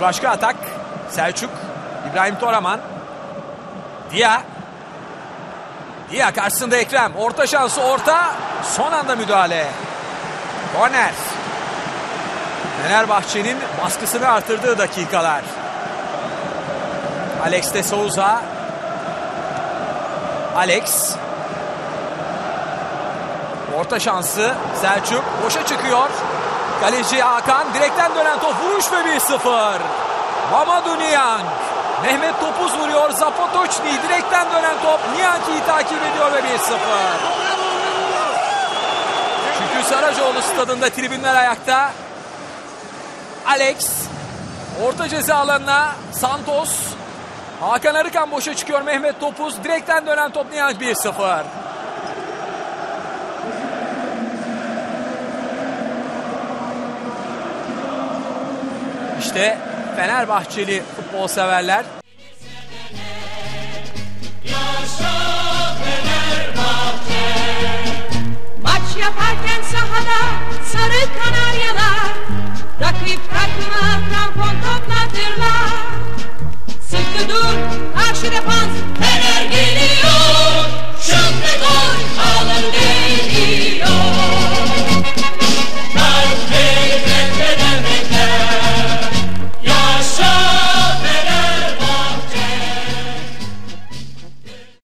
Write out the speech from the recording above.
karşı atak. Selçuk. İbrahim Toraman. Dia. Dia karşısında Ekrem. Orta şansı orta. Son anda müdahale. Korner. Fenerbahçe'nin baskısını artırdığı dakikalar. Alex de Souza. Alex. Orta şansı Selçuk. Boşa çıkıyor. Kaleci Hakan. Direkten dönen top vuruş ve 1-0. Mamadou Niang. Mehmet Topuz vuruyor. Zapotoçni direkten dönen top Niang'i takip ediyor ve 1-0. Şükrü Saracoğlu stadında tribünler ayakta. Alex orta ceza alanına Santos. Hakan Arıkan boşa çıkıyor Mehmet Topuz. Direkten dönen top Niang 1-0. İşte Fenerbahçeli futbol severler. Maç